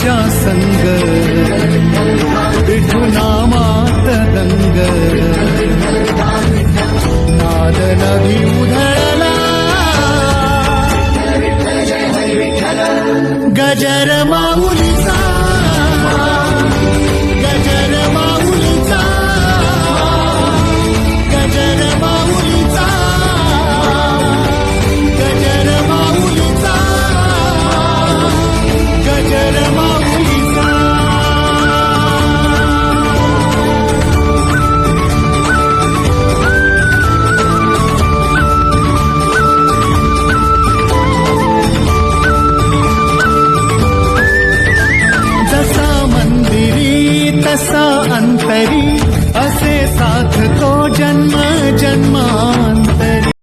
पळ्यांच्या संग विठू नामात दंग। नाद नदी उधळला गजर माऊलीचा कसा अंतरी असे साथ तो जन्म